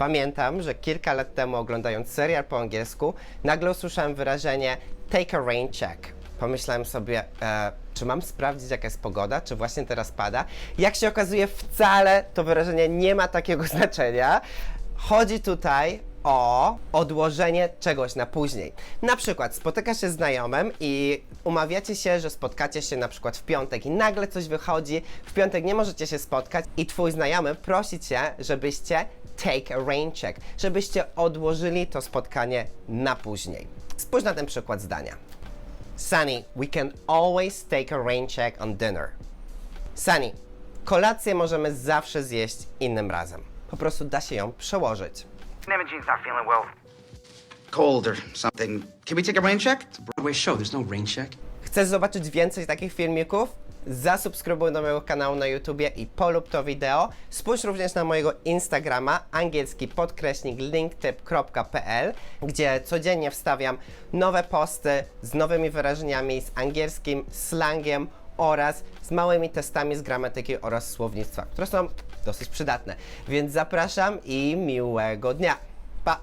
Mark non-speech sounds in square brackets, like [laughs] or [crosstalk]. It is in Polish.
Pamiętam, że kilka lat temu oglądając serial po angielsku, nagle usłyszałem wyrażenie take a rain check. Pomyślałem sobie, e, czy mam sprawdzić jaka jest pogoda, czy właśnie teraz pada. Jak się okazuje, wcale to wyrażenie nie ma takiego [laughs] znaczenia. Chodzi tutaj o odłożenie czegoś na później. Na przykład spotykasz się znajomym i umawiacie się, że spotkacie się na przykład w piątek i nagle coś wychodzi, w piątek nie możecie się spotkać i twój znajomy prosi cię, żebyście take a rain check, żebyście odłożyli to spotkanie na później. Spójrz na ten przykład zdania. Sunny, we can always take a rain check on dinner. Sunny, kolację możemy zawsze zjeść innym razem. Po prostu da się ją przełożyć. Imogene's not feeling well. cold or something. Can we take a rain check? It's a Broadway show. There's no rain check. Chcesz zobaczyć więcej takich filmików? Zasubskrybuj do mojego kanału na YouTubie i polub to wideo. Spójrz również na mojego Instagrama angielski podkreśnik linktip.pl, gdzie codziennie wstawiam nowe posty z nowymi wyrażeniami, z angielskim slangiem oraz z małymi testami z gramatyki oraz słownictwa, które są dosyć przydatne. Więc zapraszam i miłego dnia. Pa!